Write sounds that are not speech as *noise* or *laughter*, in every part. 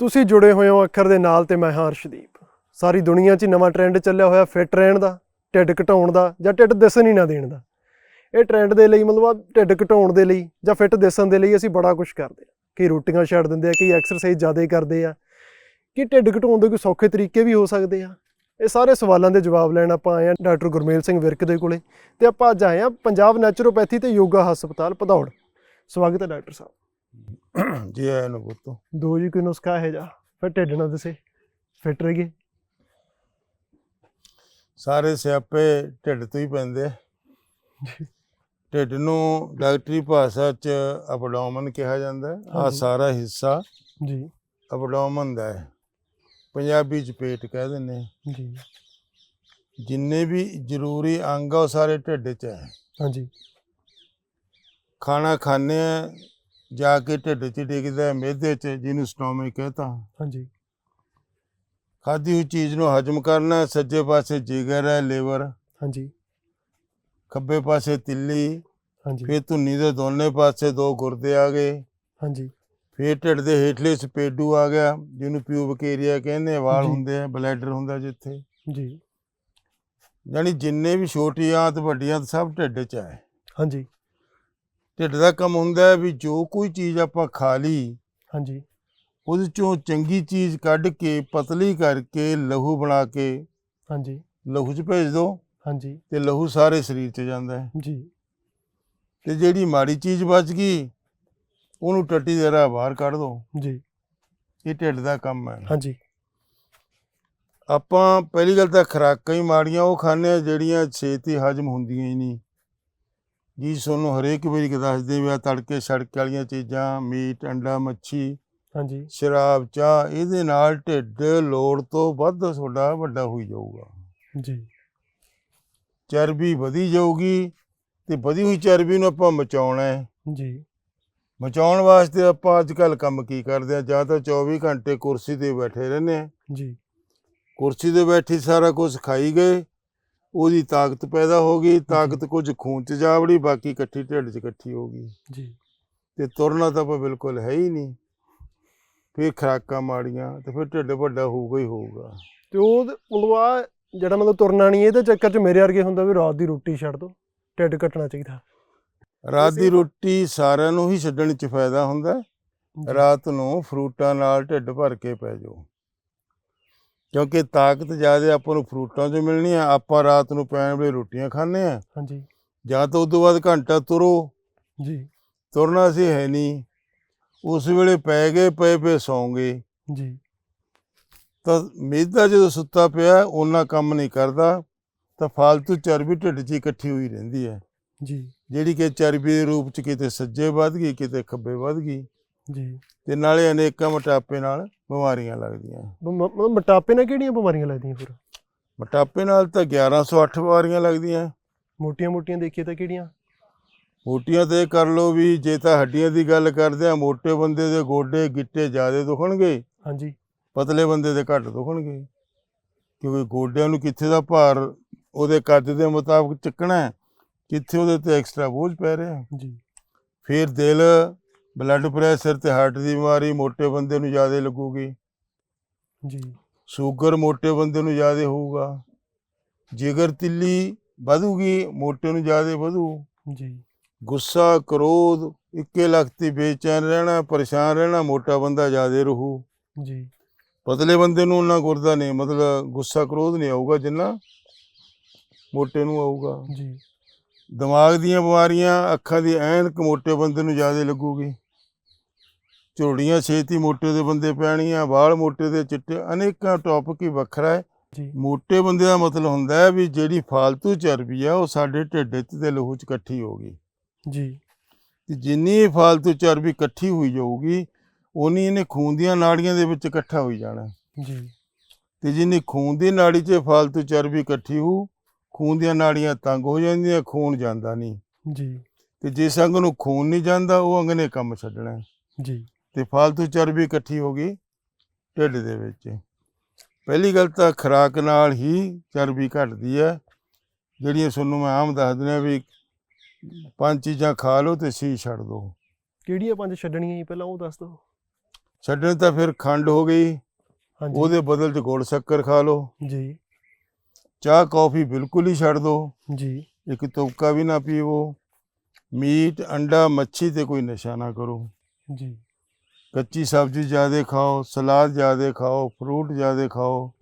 ਤੁਸੀਂ ਜੁੜੇ ਹੋਏ ਹੋ ਅੱਖਰ ਦੇ ਨਾਲ ਤੇ ਮੈਂ ਹਾਂ ਅਰਸ਼ਦੀਪ। ਸਾਰੀ ਦੁਨੀਆ 'ਚ ਨਵਾਂ ਟ੍ਰੈਂਡ ਚੱਲਿਆ ਹੋਇਆ ਫਿੱਟ ਰਹਿਣ ਦਾ, ਢਿੱਡ ਘਟਾਉਣ ਦਾ ਜਾਂ ਢਿੱਡ ਦਿਸਣ ਹੀ ਨਾ ਦੇਣ ਦਾ। ਇਹ ਟ੍ਰੈਂਡ ਦੇ ਲਈ ਮਤਲਬ ਢਿੱਡ ਘਟਾਉਣ ਦੇ ਲਈ ਜਾਂ ਫਿੱਟ ਦਿਸਣ ਦੇ ਲਈ ਅਸੀਂ ਬੜਾ ਕੁਝ ਕਰਦੇ ਆ ਕਈ ਰੋਟੀਆਂ ਛੱਡ ਦਿੰਦੇ ਆ ਕਈ ਐਕਸਰਸਾਈਜ਼ ਜ਼ਿਆਦਾ ਕਰਦੇ ਆ, ਕਿ ਢਿੱਡ ਘਟਾਉਣ ਦੇ ਕੋਈ ਸੌਖੇ ਤਰੀਕੇ ਵੀ ਹੋ ਸਕਦੇ ਆ। ਇਹ ਸਾਰੇ ਸਵਾਲਾਂ ਦੇ ਜਵਾਬ ਲੈਣ ਆਪਾਂ ਆਏ ਆ ਡਾਕਟਰ ਗੁਰਮੇਲ ਸਿੰਘ ਵਿਰਕ ਦੇ ਕੋਲੇ ਤੇ ਆਪਾਂ ਅੱਜ ਆਏ ਆ ਪੰਜਾਬ ਨੈਚੁਰੋਪੈਥੀ ਤੇ ਯੋਗਾ ਹਸਪਤਾਲ ਭਦੌੜ। ਸਵਾਗਤ ਹੈ ਡਾਕਟਰ ਸਾਹਿਬ। *clears throat* ਜੀ ਆਇਆਂ ਨੂੰ ਪੁੱਤ। ਦੋ ਜੀ ਕੋਈ ਨੁਸਖਾ ਹੈ ਜਾ ਫਿਰ ਢਿੱਡ ਨਾ ਦਿਸੇ ਫਿੱਟ ਰਹੀਏ। ਸਾਰੇ ਸਿਆਪੇ ਢਿੱਡ ਤੋਂ ਹੀ ਪੈਂਦੇ ਆ। ਢਿੱਡ ਨੂੰ ਡਾਕਟਰੀ ਭਾਸ਼ਾ 'ਚ ਅਬਡੋਮਨ ਕਿਹਾ ਜਾਂਦਾ ਆ ਹਾਂਜੀ। ਸਾਰਾ ਹਿੱਸਾ ਜੀ। ਅਬਡੋਮਨ ਦਾ ਹੈ। ਪੰਜਾਬੀ 'ਚ ਪੇਟ ਕਹਿ ਦਿੰਦੇ ਆ। ਜੀ। ਜਿੰਨੇ ਵੀ ਜ਼ਰੂਰੀ ਅੰਗ ਆ ਉਹ ਸਾਰੇ ਢਿੱਡ 'ਚ ਹੈ। ਹਾਂਜੀ। ਖਾਣਾ ਖਾਂਦੇ ਆ ਜਾ ਕੇ ਢਿੱਡ 'ਚ ਡਿੱਗਦਾ ਮਿਹਦੇ 'ਚ ਜਿਹਨੂੰ ਸਟੋਮਕ ਕਹਤਾ। ਹਾਂਜੀ। ਖਾਧੀ ਹੋਈ ਚੀਜ਼ ਨੂੰ ਹਜਮ ਕਰਨਾ ਸੱਜੇ ਪਾਸੇ ਜਿਗਰ ਹੈ ਲਿਵਰ। ਹਾਂਜੀ। ਖੱਬੇ ਪਾਸੇ ਤਿੱਲੀ। ਹਾਂਜੀ। ਫਿਰ ਧੁੰਨੀ ਦੇ ਦੋਨੇ ਪਾਸੇ ਦੋ ਗੁਰਦੇ ਆ ਗਏ। ਹਾਂਜੀ। ਫਿਰ ਢਿੱਡ ਦੇ ਹੇਠਲੇ ਸਪੇਡੂ ਆ ਗਿਆ ਜਿਹਨੂੰ ਪਿਊਬਿਕ ਏਰੀਆ ਕਹਿੰਦੇ ਆ ਵਾਲ। ਹੁੰਦੇ ਆ ਬਲੈਡਰ ਹੁੰਦਾ ਜਿੱਥੇ। ਜੀ। ਯਾਨੀ ਜਿੰਨੇ ਵੀ ਛੋਟੀਆਂ ਤੇ ਵੱਡੀਆਂ ਸਭ ਢਿੱਡ 'ਚ ਹੈ। ਹਾਂਜੀ। ਢਿੱਡ ਦਾ ਕੰਮ ਹੁੰਦਾ ਹੈ ਵੀ ਜੋ ਕੋਈ ਚੀਜ਼ ਆਪਾਂ ਖਾ ਲਈ ਹਾਂਜੀ। ਉਹਦੇ ਚੋਂ ਚੰਗੀ ਚੀਜ਼ ਕੱਢ ਕੇ ਪਤਲੀ ਕਰਕੇ ਲਹੂ ਬਣਾ ਕੇ ਹਾਂਜੀ। ਲਹੂ 'ਚ ਭੇਜ ਦਿਓ ਹਾਂਜੀ। ਤੇ ਲਹੂ ਸਾਰੇ ਸਰੀਰ 'ਚ ਜਾਂਦਾ ਹੈ। ਜੀ। ਤੇ ਜਿਹੜੀ ਮਾੜੀ ਚੀਜ਼ ਬਚ ਗਈ ਉਹਨੂੰ ਟੱਟੀ ਦੇ ਰਾਹ ਬਾਹਰ ਕੱਢ ਦਿਓ ਜੀ। ਇਹ ਢਿੱਡ ਦਾ ਕੰਮ ਹੈ। ਹਾਂਜੀ। ਆਪਾਂ ਪਹਿਲੀ ਗੱਲ ਤਾਂ ਖੁਰਾਕਾਂ ਹੀ ਮਾੜੀਆਂ ਉਹ ਖਾਂਦੇ ਆ ਜਿਹੜੀਆਂ ਛੇਤੀ ਹਜਮ ਹੁੰਦੀਆਂ ਹੀ ਨਹੀਂ। ਜੀ ਤੁਹਾਨੂੰ ਹਰੇਕ ਵਾਰੀ ਦੱਸਦੇ ਵੀ ਆ ਤੜਕੇ ਸੜਕੇ ਵਾਲੀਆਂ ਚੀਜ਼ਾਂ ਮੀਟ ਅੰਡਾ ਮੱਛੀ ਹਾਂਜੀ। ਸ਼ਰਾਬ ਚਾਹ ਇਹਦੇ ਨਾਲ ਢਿੱਡ ਲੋੜ ਤੋਂ ਵੱਧ ਤੁਹਾਡਾ ਵੱਡਾ ਹੋਈ ਜਾਊਗਾ। ਜੀ। ਚਰਬੀ ਵਧੀ ਜਾਊਗੀ ਤੇ ਵਧੀ ਹੋਈ ਚਰਬੀ ਨੂੰ ਆਪਾਂ ਮਚਾਉਣਾ ਹੈ। ਜੀ। ਮਚਾਉਣ ਵਾਸਤੇ ਆਪਾਂ ਅੱਜ ਕੱਲ ਕੰਮ ਕੀ ਕਰਦੇ ਆ ਜਾਂ ਤਾਂ 24 ਘੰਟੇ ਕੁਰਸੀ ਤੇ ਬੈਠੇ ਰਹਿੰਦੇ ਆ ਜੀ। ਕੁਰਸੀ ਤੇ ਬੈਠੀ ਸਾਰਾ ਕੁਝ ਖਾਈ ਗਏ। ਉਹਦੀ ਤਾਕਤ ਪੈਦਾ ਹੋ ਗਈ ਤਾਕਤ ਕੁਝ ਖੂਨ ਚ ਜਾ ਵੜੀ ਬਾਕੀ ਇਕੱਠੀ ਢਿੱਡ 'ਚ ਇਕੱਠੀ ਹੋ ਗਈ। ਜੀ। ਤੇ ਤੁਰਨਾ ਤਾਂ ਬਿਲਕੁਲ ਹੈ ਹੀ ਨਹੀਂ। ਫਿਰ ਖਰਾਕਾਂ ਮਾੜੀਆਂ ਤੇ ਫਿਰ ਢਿੱਡ ਵੱਡਾ ਹੋਊਗਾ ਹੀ ਹੋਊਗਾ। ਤੇ ਉਹ ਮਤਲਬ ਆ ਜਿਹੜਾ ਮਤਲਬ ਤੁਰਨਾ ਨਹੀਂ ਇਹਦੇ ਚੱਕਰ 'ਚ ਮੇਰੇ ਵਰਗੇ ਹੁੰਦਾ ਵੀ ਰਾਤ ਦੀ ਰੋਟੀ ਛੱਡ ਦੋ ਢਿੱਡ ਘਟਣਾ ਚਾਹੀਦਾ। ਰਾਤ ਦੀ ਰੋਟੀ ਸਾਰਿਆਂ ਨੂੰ ਹੀ ਛੱਡਣ 'ਚ ਫਾਇਦਾ ਹੁੰਦਾ। ਰਾਤ ਨੂੰ ਫਰੂਟਾਂ ਨਾਲ ਢਿੱਡ ਭਰ ਕੇ ਪੈ ਜਾਓ। ਕਿਉਂਕਿ ਤਾਕਤ ਜ਼ਿਆਦਾ ਆਪਾਂ ਨੂੰ ਫਰੂਟਾਂ 'ਚੋਂ ਮਿਲਣੀ ਆ ਆਪਾਂ ਰਾਤ ਨੂੰ ਪੈਣ ਵੇਲੇ ਰੋਟੀਆਂ ਖਾਂਦੇ ਆ। ਹਾਂਜੀ। ਜਾਂ ਤਾਂ ਉਦੋਂ ਬਾਅਦ ਘੰਟਾ ਤੁਰੋ ਜੀ। ਤੁਰਨਾ ਸੀ ਹੈ ਨਹੀਂ ਉਸ ਵੇਲੇ ਪੈ ਗਏ ਪਏ ਪਏ ਸੌਂ ਗਏ ਜੀ। ਤਾਂ ਮਿਹਦਾ ਜਦੋਂ ਸੁੱਤਾ ਪਿਆ ਉਹਨਾਂ ਕੰਮ ਨਹੀਂ ਕਰਦਾ ਤਾਂ ਫालतू ਚਰਬੀ ਢਿੱਡ 'ਚ ਇਕੱਠੀ ਹੋਈ ਰਹਿੰਦੀ ਹੈ। ਜੀ। ਜਿਹੜੀ ਕਿ ਚਰਬੀ ਦੇ ਰੂਪ 'ਚ ਕਿਤੇ ਸੱਜੇ ਵੱਧ ਗਈ ਕਿਤੇ ਖੱਬੇ ਵੱਧ ਗਈ। ਜੀ। ਤੇ ਨਾਲੇ ਅਨੇਕਾਂ ਮੋਟਾਪੇ ਨਾਲ ਬਿਮਾਰੀਆਂ ਲੱਗਦੀਆਂ। ਮ- ਮਤਲਬ ਮੋਟਾਪੇ ਨਾਲ ਕਿਹੜੀਆਂ ਬਿਮਾਰੀਆਂ ਲੱਗਦੀਆਂ ਫਿਰ? ਮੋਟਾਪੇ ਨਾਲ ਤਾਂ 1108 ਬਿਮਾਰੀਆਂ ਲੱਗਦੀਆਂ। ਮੋਟੀਆਂ ਮੋਟੀਆਂ ਦੇਖੀਏ ਤਾਂ ਕਿਹੜੀਆਂ? ਮੋਟੀਆਂ ਤੇ ਕਰ ਲਓ ਵੀ ਜੇ ਤਾਂ ਹੱਡੀਆਂ ਦੀ ਗੱਲ ਕਰਦੇ ਆ ਮੋਟੇ ਬੰਦੇ ਦੇ ਗੋਡੇ ਗਿੱਟੇ ਜ਼ਿਆਦਾ ਦੁਖਣਗੇ। ਹਾਂਜੀ। ਪਤਲੇ ਬੰਦੇ ਦੇ ਘੱਟ ਦੁਖਣਗੇ। ਕਿਉਂਕਿ ਗੋਡਿਆਂ ਨੂੰ ਕਿੱਥੇ ਦਾ ਭਾਰ ਉਹਦੇ ਕੱਦ ਦੇ ਮੁਤਾਬਕ ਚੱਕਣਾ ਹੈ ਕਿੱਥੇ ਉਹਦੇ ਤੇ ਐਕਸਟਰਾ ਬੋਝ ਪੈ ਰਿਹਾ ਜੀ। ਫਿਰ ਦਿਲ ਬਲੱਡ ਪ੍ਰੈਸ਼ਰ ਤੇ ਹਾਰਟ ਦੀ ਬਿਮਾਰੀ ਮੋਟੇ ਬੰਦੇ ਨੂੰ ਜ਼ਿਆਦਾ ਲੱਗੂਗੀ। ਜੀ। ਸ਼ੂਗਰ ਮੋਟੇ ਬੰਦੇ ਨੂੰ ਜ਼ਿਆਦਾ ਹੋਊਗਾ। ਜਿਗਰ ਤਿੱਲੀ ਵਧੂਗੀ ਮੋਟੇ ਨੂੰ ਜ਼ਿਆਦਾ ਵਧੂ। ਜੀ। ਗੁੱਸਾ ਕਰੋਧ ਇੱਕੇ ਲਖਤੀ ਬੇਚੈਨ ਰਹਿਣਾ ਪਰੇਸ਼ਾਨ ਰਹਿਣਾ ਮੋਟਾ ਬੰਦਾ ਜ਼ਿਆਦਾ ਰਹੂ। ਜੀ। ਪਤਲੇ ਬੰਦੇ ਨੂੰ ਉਹਨਾਂ ਗੁਰਦਾ ਨਹੀਂ ਮਤਲਬ ਗੁੱਸਾ ਕਰੋਧ ਨਹੀਂ ਆਊਗਾ ਜਿੰਨਾ ਮੋਟੇ ਨੂੰ ਆਊਗਾ। ਜੀ। ਦਿਮਾਗ ਦੀਆਂ ਬਿਮਾਰੀਆਂ ਅੱਖਾਂ ਦੀ ਐਨਕ ਮੋਟੇ ਬੰਦੇ ਨੂੰ ਜ਼ਿਆਦਾ ਲੱਗੂਗੀ। ਝੋੜੀਆਂ ਛੇਤੀ ਮੋਟੇ ਦੇ ਬੰਦੇ ਪੈਣੀਆਂ ਵਾਲ ਮੋਟੇ ਦੇ ਚਿੱਟੇ ਅਨੇਕਾਂ ਟੌਪਿਕ ਹੀ ਵੱਖਰਾ ਹੈ। ਮੋਟੇ ਬੰਦੇ ਦਾ ਮਤਲਬ ਹੁੰਦਾ ਵੀ ਜਿਹੜੀ ਫालतू ਚਰਬੀ ਆ ਉਹ ਸਾਡੇ ਢਿੱਡ 'ਚ ਤੇ ਲਹੂ 'ਚ ਇਕੱਠੀ ਹੋ ਗਈ। ਜੀ। ਤੇ ਜਿੰਨੀ ਫालतू ਚਰਬੀ ਇਕੱਠੀ ਹੋਈ ਜਾਊਗੀ ਉਨੀ ਇਹਨੇ ਖੂਨ ਦੀਆਂ ਨਾੜੀਆਂ ਦੇ ਵਿੱਚ ਇਕੱਠਾ ਹੋਈ ਜਾਣਾ ਤੇ ਜਿੰਨੀ ਖੂਨ ਦੀ ਨਾੜੀ 'ਚ ਫਾਲਤੂ ਚਰਬੀ ਇਕੱਠੀ ਹੋ ਖੂਨ ਦੀਆਂ ਨਾੜੀਆਂ ਤੰਗ ਹੋ ਜਾਂਦੀਆਂ ਖੂਨ ਜਾਂਦਾ ਨਹੀਂ। ਤੇ ਜਿਸ ਅੰਗ ਨੂੰ ਖੂਨ ਨਹੀਂ ਜਾਂਦਾ ਉਹ ਅੰਗ ਨੇ ਕੰਮ ਛੱਡਣਾ ਤੇ ਫालतू ਚਰਬੀ ਇਕੱਠੀ ਹੋ ਗਈ ਢਿੱਡ ਦੇ ਵਿੱਚ। ਪਹਿਲੀ ਗੱਲ ਤਾਂ ਖੁਰਾਕ ਨਾਲ ਹੀ ਚਰਬੀ ਘਟਦੀ ਹੈ। ਜਿਹੜੀਆਂ ਤੁਹਾਨੂੰ ਮੈਂ ਆਮ ਦੱਸ ਦਿੰਦਾ ਵੀ ਪੰਜ ਚੀਜ਼ਾਂ ਖਾ ਲਓ ਤੇ ਸੀ ਛੱਡ ਦਿਓ। ਕਿਹੜੀਆਂ ਪੰਜ ਛੱਡਣੀਆਂ ਜੀ ਪਹਿਲਾਂ ਉਹ ਦੱਸ ਦਿਓ। ਛੱਡਣ ਤਾਂ ਫਿਰ ਖੰਡ ਹੋ ਗਈ। ਹਾਂਜੀ। ਉਹਦੇ ਬਦਲ 'ਚ ਗੁੜ ਸ਼ੱਕਰ ਖਾ ਲਓ। ਜੀ। ਚਾਹ ਕੌਫੀ ਬਿਲਕੁਲ ਹੀ ਛੱਡ ਦਿਓ। ਜੀ। ਇੱਕ ਤੁਪਕਾ ਵੀ ਨਾ ਪੀਵੋ। ਮੀਟ ਅੰਡਾ ਮੱਛੀ ਤੇ ਕੋਈ ਨਸ਼ਾ ਨਾ ਕਰੋ। ਜੀ। ਕੱਚੀ ਸਬਜ਼ੀ ਜ਼ਿਆਦਾ ਖਾਓ ਸਲਾਦ ਜ਼ਿਆਦਾ ਖਾਓ ਫਰੂਟ ਜ਼ਿਆਦਾ ਖਾਓ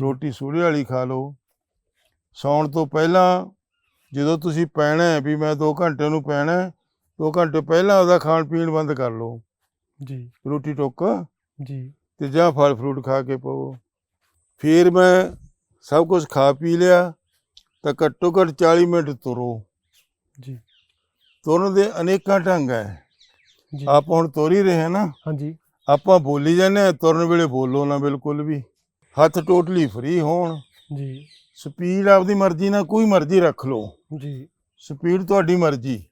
ਰੋਟੀ ਸੂੜੇ ਵਾਲੀ ਖਾ ਲਓ। ਸੌਣ ਤੋਂ ਪਹਿਲਾਂ ਜਦੋਂ ਤੁਸੀਂ ਪੈਣਾ ਹੈ ਵੀ ਮੈਂ 2 ਘੰਟੇ ਨੂੰ ਪੈਣਾ ਹੈ 2 ਘੰਟੇ ਪਹਿਲਾਂ ਉਹਦਾ ਖਾਣ ਪੀਣ ਬੰਦ ਕਰ ਲਓ। ਜੀ। ਰੋਟੀ ਟੁੱਕ ਜੀ। ਤੇ ਜਾਂ ਫਲ ਫਰੂਟ ਖਾ ਕੇ ਪਵੋ। ਫਿਰ ਮੈਂ ਸਭ ਕੁਝ ਖਾ ਪੀ ਲਿਆ ਤਾਂ ਘੱਟੋ ਘੱਟ 40 ਮਿੰਟ ਤੁਰੋ। ਜੀ। ਤੁਰਨ ਦੇ ਅਨੇਕਾਂ ਢੰਗ ਹੈ। ਜੀ। ਆਪ ਹੁਣ ਤੁਰ ਹੀ ਰਹੇ ਹਾਂ ਨਾ। ਹਾਂਜੀ। ਆਪਾਂ ਬੋਲੀ ਜਾਂਦੇ ਹਾਂ ਤੁਰਨ ਵੇਲੇ ਬੋਲੋ ਨਾ ਬਿਲਕੁਲ ਵੀ। ਹੱਥ ਟੋਟਲੀ ਫ੍ਰੀ ਹੋਣ। ਜੀ। ਸਪੀਡ ਆਪਦੀ ਮਰਜ਼ੀ ਨਾਲ ਕੋਈ ਮਰਜ਼ੀ ਰੱਖ ਲਓ। ਜੀ। ਸਪੀਡ ਤੁਹਾਡੀ ਮਰਜ਼ੀ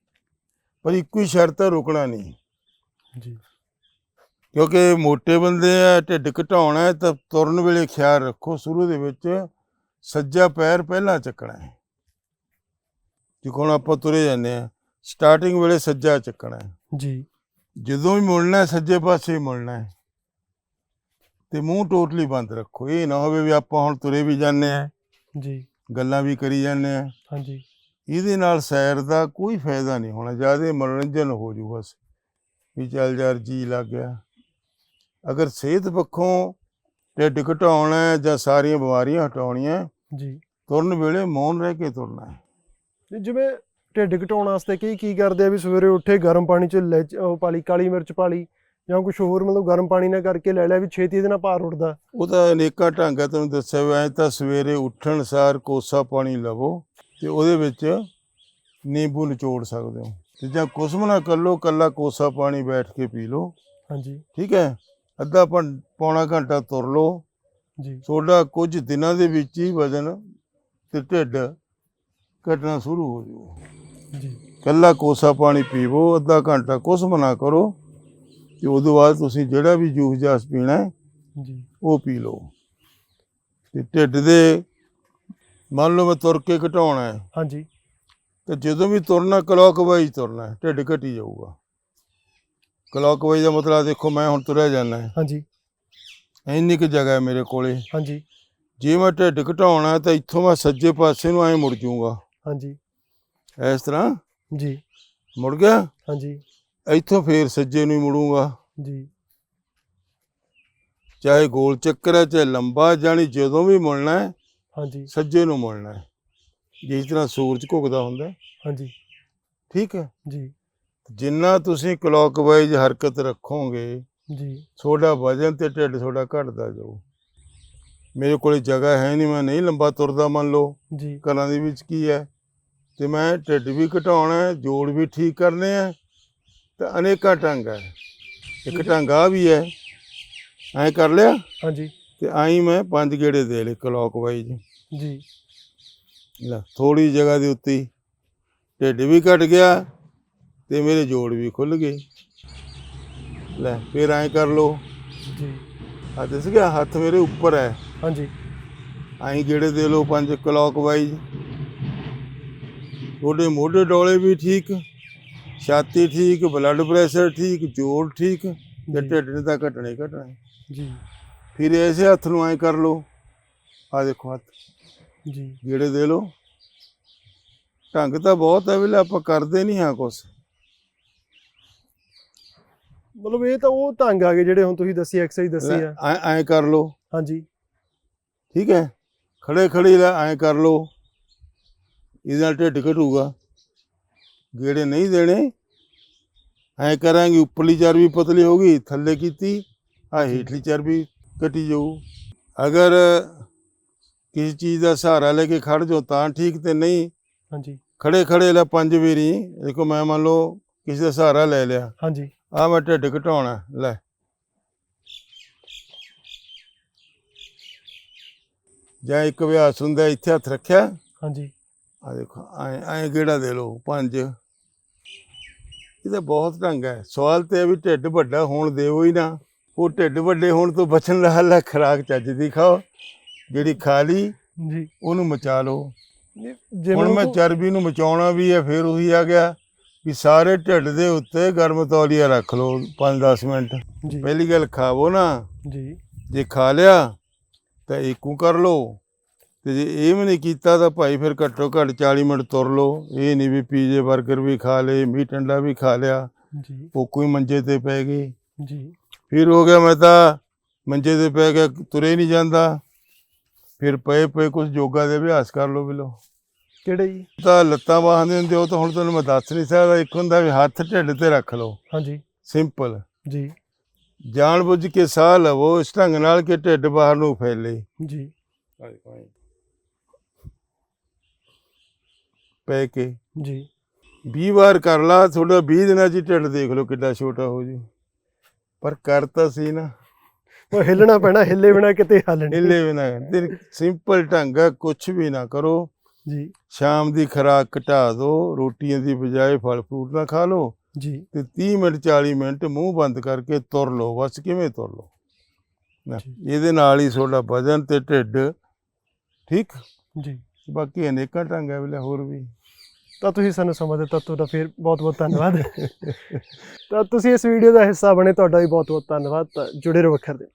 ਪਰ ਇੱਕੋ ਹੀ ਸ਼ਰਤ ਹੈ ਰੁਕਣਾ ਨਹੀਂ। ਜੀ। ਕਿਉਂਕਿ ਮੋਟੇ ਬੰਦੇ ਆ ਢਿੱਡ ਘਟਾਉਣਾ ਹੈ ਤਾਂ ਤੁਰਨ ਵੇਲੇ ਖਿਆਲ ਰੱਖੋ ਸ਼ੁਰੂ ਦੇ ਵਿੱਚ ਸੱਜਾ ਪੈਰ ਪਹਿਲਾਂ ਚੱਕਣਾ ਹੈ। ਹੁਣ ਆਪਾਂ ਤੁਰੇ ਜਾਂਦੇ ਆ ਸਟਾਰਟਿੰਗ ਵੇਲੇ ਸੱਜਾ ਚੱਕਣਾ ਹੈ। ਜੀ। ਜਦੋਂ ਵੀ ਮੁੜਨਾ ਹੈ, ਸੱਜੇ ਪਾਸੇ ਹੀ ਮੁੜਨਾ ਹੈ। ਤੇ ਮੂੰਹ ਟੋਟਲੀ ਬੰਦ ਰੱਖੋ। ਇਹ ਨਾ ਹੋਵੇ ਵੀ ਆਪਾਂ ਹੁਣ ਤੁਰੇ ਵੀ ਜਾਂਦੇ ਆ ਜੀ। ਗੱਲਾਂ ਵੀ ਕਰੀ ਜਾਂਦੇ ਆ ਹਾਂਜੀ। ਇਹਦੇ ਨਾਲ ਸੈਰ ਦਾ ਕੋਈ ਫਾਇਦਾ ਨਹੀਂ ਹੋਣਾ। ਜ਼ਿਆਦਾ ਮਨੋਰੰਜਨ ਹੋ ਜੂ ਬਸ। ਵੀ ਚੱਲ ਯਾਰ ਜੀ ਲੱਗ ਗਿਆ। ਅਗਰ ਸਿਹਤ ਪੱਖੋਂ ਢਿੱਡ ਘਟਾਉਣਾ ਹੈ ਜਾਂ ਸਾਰੀਆਂ ਬਿਮਾਰੀਆਂ ਹਟਾਉਣੀਆਂ ਜੀ। ਤੁਰਨ ਵੇਲੇ ਮੌਨ ਰਹਿ ਕੇ ਤੁਰਨਾ ਹੈ। ਜਿਵੇਂ ਢਿੱਡ ਘਟਾਉਣ ਵਾਸਤੇ ਕਈ ਕੀ ਕਰਦੇ ਆ ਵੀ ਸਵੇਰੇ ਉੱਠੇ ਗਰਮ ਪਾਣੀ ਚ ਲੈ ਉਹ ਪਾਲੀ ਕਾਲੀ ਮਿਰਚ ਪਾਲੀ ਜਾਂ ਕੁਝ ਹੋਰ ਮਤਲਬ ਗਰਮ ਪਾਣੀ ਨਾਲ ਕਰਕੇ ਲੈ ਲਿਆ ਵੀ ਛੇਤੀ ਇਹਦੇ ਨਾਲ ਭਾਰ ਉੱਠਦਾ। ਉਹ ਤਾਂ ਅਨੇਕਾਂ ਢੰਗ ਹੈ ਤੁਹਾਨੂੰ ਦੱਸਿਆ ਹੋਇਆ ਐ ਤਾਂ ਸਵੇਰੇ ਉੱਠਣ ਸਾਰ ਕੋਸਾ ਪਾਣੀ ਲਵੋ ਤੇ ਉਹਦੇ ਵਿੱਚ ਨਿੰਬੂ ਨਿਚੋੜ ਸਕਦੇ ਹੋ ਤੇ ਜਾਂ ਕੁਸਮ ਨਾ ਕਰ ਲਓ ਕੱਲਾ ਕੋਸਾ ਪਾਣੀ ਬੈਠ ਕੇ ਪੀ ਲਓ। ਹਾਂਜੀ। ਠੀਕ ਹੈ? ਅੱਧਾ ਪੌਣ- ਪੌਣਾ ਘੰਟਾ ਤੁਰ ਲਓ। ਜੀ। ਤੁਹਾਡਾ ਕੁਝ ਦਿਨਾਂ ਦੇ ਵਿੱਚ ਹੀ ਵਜ਼ਨ ਤੇ ਢਿੱਡ ਘਟਣਾ ਸ਼ੁਰੂ ਹੋ ਜਾਊ। ਜੀ। ਕੱਲਾ ਕੋਸਾ ਪਾਣੀ ਪੀਵੋ ਅੱਧਾ ਘੰਟਾ ਕੁਛ ਮਨਾ ਕਰੋ ਤੇ ਉਦੋਂ ਬਾਅਦ ਤੁਸੀਂ ਜਿਹੜਾ ਵੀ ਜੂਸ ਜਾਸ ਪੀਣਾ ਹੈ ਜੀ। ਉਹ ਪੀ ਲਓ। ਤੇ ਢਿੱਡ ਦੇ ਮੰਨ ਲਓ ਮੈਂ ਤੁਰ ਕੇ ਘਟਾਉਣਾ ਹੈ ਹਾਂਜੀ। ਤੇ ਜਦੋਂ ਵੀ ਤੁਰਨਾ ਕਲੌਕ ਵਾਈਜ਼ ਤੁਰਨਾ ਹੈ ਢਿੱਡ ਘਟੀ ਜਾਊਗਾ। ਕਲੌਕ ਵਾਈਜ਼ ਦਾ ਮਤਲਬ ਦੇਖੋ ਮੈਂ ਹੁਣ ਤੁਰਿਆ ਜਾਂਦਾ ਹੈ। ਹਾਂਜੀ। ਇੰਨੀ ਕੁ ਜਗ੍ਹਾ ਹੈ ਮੇਰੇ ਕੋਲੇ। ਹਾਂਜੀ। ਜੇ ਮੈਂ ਢਿੱਡ ਘਟਾਉਣਾ ਤਾਂ ਇੱਥੋਂ ਮੈਂ ਸੱਜੇ ਪਾਸੇ ਨੂੰ ਐਂ ਮੁੜ ਜਾਊਗਾ। ਹਾਂਜੀ। ਇਸ ਤਰ੍ਹਾਂ? ਜੀ। ਮੁੜ ਗਿਆ? ਹਾਂਜੀ। ਇੱਥੋਂ ਫੇਰ ਸੱਜੇ ਨੂੰ ਹੀ ਮੁੜੂੰਗਾ। ਜੀ। ਚਾਹੇ ਗੋਲ ਚੱਕਰ ਹੈ ਚਾਹੇ ਲੰਬਾ ਜਾਣੀ ਜਦੋਂ ਵੀ ਮੁੜਨਾ ਹੈ ਹਾਂਜੀ। ਸੱਜੇ ਨੂੰ ਮੁੜਨਾ ਹੈ। ਜਿਸ ਤਰ੍ਹਾਂ ਸੂਰਜ ਘੁੱਗਦਾ ਹੁੰਦਾ ਹੈ, ਹਾਂਜੀ। ਠੀਕ ਹੈ? ਜੀ। ਜਿੰਨਾ ਤੁਸੀਂ ਕਲੌਕਵਾਈਜ਼ ਹਰਕਤ ਰੱਖੋਗੇ ਜੀ। ਤੁਹਾਡਾ ਵਜਨ ਤੇ ਢਿੱਡ ਤੁਹਾਡਾ ਘਟਦਾ ਜਾਊ। ਮੇਰੇ ਕੋਲੇ ਜਗ੍ਹਾ ਹੈ ਨਹੀਂ ਮੈਂ ਨਹੀਂ ਲੰਬਾ ਤੁਰਦਾ ਮੰਨ ਲਓ। ਜੀ। ਘਰਾਂ ਦੇ ਵਿੱਚ ਕੀ ਹੈ? ਤੇ ਮੈਂ ਢਿੱਡ ਵੀ ਘਟਾਉਣਾ ਜੋੜ ਵੀ ਠੀਕ ਕਰਨੇ ਆ ਤੇ ਅਨੇਕਾਂ ਢੰਗ ਹੈ। ਇੱਕ ਢੰਗ ਆ ਵੀ ਹੈ। ਐਂ ਕਰ ਲਿਆ? ਹਾਂਜੀ। ਤੇ ਆਈ ਮੈਂ ਪੰਜ ਗੇੜੇ ਦੇ ਲਏ ਕਲੌਕਵਾਈਜ਼ ਜੀ। ਲੈ ਥੋੜੀ ਜਗ੍ਹਾ ਦੇ ਉੱਤੇ ਢਿੱਡ ਵੀ ਘਟ ਗਿਆ ਤੇ ਮੇਰੇ ਜੋੜ ਵੀ ਖੁੱਲ ਗਏ। ਲੈ ਫਿਰ ਐਂ ਕਰ ਲੋ ਜੀ। ਆ ਦਿਸ ਗਿਆ ਹੱਥ ਮੇਰੇ ਉੱਪਰ ਹੈ। ਹਾਂਜੀ। ਐਂ ਗੇੜੇ ਦੇ ਲੋ ਪੰਜ ਕਲੌਕਵਾਈਜ਼ ਤੁਹਾਡੇ ਮੋਢੇ ਡੋਲੇ ਵੀ ਠੀਕ ਛਾਤੀ ਠੀਕ ਬਲੱਡ ਪ੍ਰੈਸ਼ਰ ਠੀਕ ਜੋੜ ਠੀਕ ਤੇ। ਢਿੱਡ ਨੇ ਤਾਂ ਘਟਣੇ ਘਟਣੇ ਜੀ। ਫਿਰ ਐਸੇ ਹੱਥ ਨੂੰ ਐਂ ਕਰ ਲੋ ਆ ਦੇਖੋ ਹੱਥ। ਜੀ। ਗੇੜੇ ਦੇ ਲੋ ਢੰਗ ਤਾਂ ਬਹੁਤ ਹੈ ਵੇਲੇ ਆਪਾਂ ਕਰਦੇ ਨਹੀਂ ਹਾਂ ਕੁਛ। ਮਤਲਬ ਇਹ ਤਾਂ ਉਹ ਢੰਗ ਆ ਗਏ ਜਿਹੜੇ ਹੁਣ ਤੁਸੀਂ ਦੱਸੀ ਐਕਸਰਸਾਈਜ਼ ਦੱਸੀ ਆ। ਐ ਐਂ ਕਰ ਲੋ ਹਾਂਜੀ। ਠੀਕ ਹੈ। ਖੜੇ ਖੜੀ ਲੈ ਐਂ ਕਰ ਲੋ ਇਹਦੇ ਨਾਲ ਢਿੱਡ ਘਟੂਗਾ। ਗੇੜੇ ਨਹੀਂ ਦੇਣੇ। ਐਂ ਕਰਾਂਗੇ ਉੱਪਰਲੀ ਚਰਬੀ ਪਤਲੀ ਹੋ ਗਈ ਥੱਲੇ ਕੀਤੀ ਆ ਹੇਠਲੀ ਚਰਬੀ ਘਟੀ ਜਾਊ। ਅਗਰ ਕਿਸੇ ਚੀਜ਼ ਦਾ ਸਹਾਰਾ ਲੈ ਕੇ ਖੜ ਜਾਓ ਤਾਂ ਠੀਕ ਤੇ ਨਹੀਂ। ਹਾਂਜੀ। ਖੜੇ ਖੜੇ ਲੈ ਪੰਜ ਵਾਰੀ ਦੇਖੋ ਮੈਂ ਮੰਨ ਲਓ ਕਿਸੇ ਦਾ ਸਹਾਰਾ ਲੈ ਲਿਆ। ਹਾਂਜੀ। ਆ ਮੈਂ ਢਿੱਡ ਘਟਾਉਣਾ ਲੈ। ਜਾਂ ਇੱਕ ਅਭਿਆਸ ਹੁੰਦਾ ਇੱਥੇ ਹੱਥ ਰੱਖਿਆ। ਹਾਂਜੀ। ਆ ਦੇਖੋ ਐ ਐ ਗੇੜਾ ਦੇ ਲਓ ਪੰਜ। ਇਹ ਤਾਂ ਬਹੁਤ ਢੰਗ ਹੈ। ਸਵਾਲ ਤੇ ਵੀ ਢਿੱਡ ਵੱਡਾ ਹੋਣ ਦਿਓ ਹੀ ਨਾ। ਉਹ ਢਿੱਡ ਵੱਡੇ ਹੋਣ ਤੋਂ ਬਚਣ ਦਾ ਹੱਲ ਹੈ ਖੁਰਾਕ ਚੱਜ ਦੀ ਖਾਓ। ਜਿਹੜੀ ਖਾ ਲਈ ਜੀ। ਉਹਨੂੰ ਮਚਾ ਲਓ। ਜਿਵੇਂ ਹੁਣ ਮੈਂ ਚਰਬੀ ਨੂੰ ਮਚਾਉਣਾ ਵੀ ਹੈ ਫਿਰ ਉਹੀ ਆ ਗਿਆ ਵੀ ਸਾਰੇ ਢਿੱਡ ਦੇ ਉੱਤੇ ਗਰਮ ਤੌਲੀਆ ਰੱਖ ਲਓ 5-10 ਮਿੰਟ। ਜੀ। ਪਹਿਲੀ ਗੱਲ ਖਾਵੋ ਨਾ। ਜੀ। ਜੇ ਖਾ ਲਿਆ ਤਾਂ ਇੱਕੂ ਕਰ ਲਓ। ਤੇ ਜੇ ਇਹ ਵੀ ਨਹੀਂ ਕੀਤਾ ਤਾਂ ਭਾਈ ਫਿਰ ਘੱਟੋ ਘੱਟ 40 ਮਿੰਟ ਤੁਰ ਲਓ। ਇਹ ਨਹੀਂ ਵੀ ਪੀਜ਼ੇ 버ਗਰ ਵੀ ਖਾ ਲਏ ਮੀਟ ਅੰਡਾ ਵੀ ਖਾ ਲਿਆ। ਜੀ। ਉਹ ਕੋਈ ਮੰਜੇ ਤੇ ਪੈ ਗਏ ਜੀ। ਫਿਰ ਹੋ ਗਿਆ ਮੈਂ ਤਾਂ ਮੰਜੇ ਤੇ ਪੈ ਗਿਆ ਤੁਰੇ ਨਹੀਂ ਜਾਂਦਾ। ਫਿਰ ਪਏ ਪਏ ਕੁਝ ਯੋਗਾ ਦੇ ਅਭਿਆਸ ਕਰ ਲਓ ਬਿਲੋ। ਕਿਹੜੇ ਜੀ? ਤਾਂ ਲੱਤਾਂ ਬਾਹਾਂ ਦੇ ਹੁੰਦੇ ਉਹ ਤਾਂ ਹੁਣ ਤੁਹਾਨੂੰ ਮੈਂ ਦੱਸ ਨਹੀਂ ਸਕਦਾ। ਇੱਕ ਹੁੰਦਾ ਵੀ ਹੱਥ ਢਿੱਡ ਤੇ ਰੱਖ ਲਓ। ਹਾਂਜੀ। ਸਿੰਪਲ। ਜੀ। ਜਾਣ ਬੁੱਝ ਕੇ ਸਾਹ ਲਵੋ ਇਸ ਢੰਗ ਨਾਲ ਕਿ ਢਿੱਡ ਬਾਹਰ ਨੂੰ ਫੈਲੇ। ਜੀ। ਪੈ ਕੇ। ਜੀ। 20 ਵਾਰ ਕਰ ਲਾ ਤੁਹਾਡਾ 20 ਦਿਨਾਂ 'ਚ ਹੀ ਢਿੱਡ ਦੇਖ ਲਓ ਕਿੱਡਾ ਛੋਟਾ ਹੋ ਜੂ। ਪਰ ਕਰ ਤਾਂ ਸੀ ਨਾ। ਉਹ ਹਿੱਲਣਾ ਪੈਣਾ ਹਿੱਲੇ ਬਿਨਾ ਕਿਤੇ ਹੱਲ ਨਹੀਂ। ਹਿੱਲੇ ਵੀ ਨਾ ਤੇ ਸਿੰਪਲ ਢੰਗ ਆ ਕੁਝ ਵੀ ਨਾ ਕਰੋ। ਜੀ। ਸ਼ਾਮ ਦੀ ਖੁਰਾਕ ਘਟਾ ਦਿਓ ਰੋਟੀਆਂ ਦੀ ਬਜਾਏ ਫਲ ਫਰੂਟ ਨਾ ਖਾ ਲਓ। ਜੀ। ਤੇ 30 ਮਿੰਟ 40 ਮਿੰਟ ਮੂੰਹ ਬੰਦ ਕਰਕੇ ਤੁਰ ਲਓ ਬਸ ਕਿਵੇਂ ਤੁਰ ਲਓ? ਇਹਦੇ ਨਾਲ ਹੀ ਤੁਹਾਡਾ ਵਜਨ ਤੇ ਢਿੱਡ ਠੀਕ? ਜੀ। ਬਾਕੀ ਅਨੇਕਾਂ ਢੰਗ ਹੈ ਵੇਲੇ ਹੋਰ ਵੀ। ਤਾਂ ਤੁਸੀਂ ਸਾਨੂੰ ਸਮਾਂ ਦਿੱਤਾ, ਤੁਹਾਡਾ ਫਿਰ ਬਹੁਤ ਬਹੁਤ ਧੰਨਵਾਦ। ਤਾਂ ਤੁਸੀਂ ਇਸ ਵੀਡੀਓ ਦਾ ਹਿੱਸਾ ਬਣੇ, ਤੁਹਾਡਾ ਵੀ ਬਹੁਤ ਬਹੁਤ ਧੰਨਵਾਦ। ਤਾਂ ਜੁੜੇ ਰਹੋ ਵੱਖਰ ਦੇ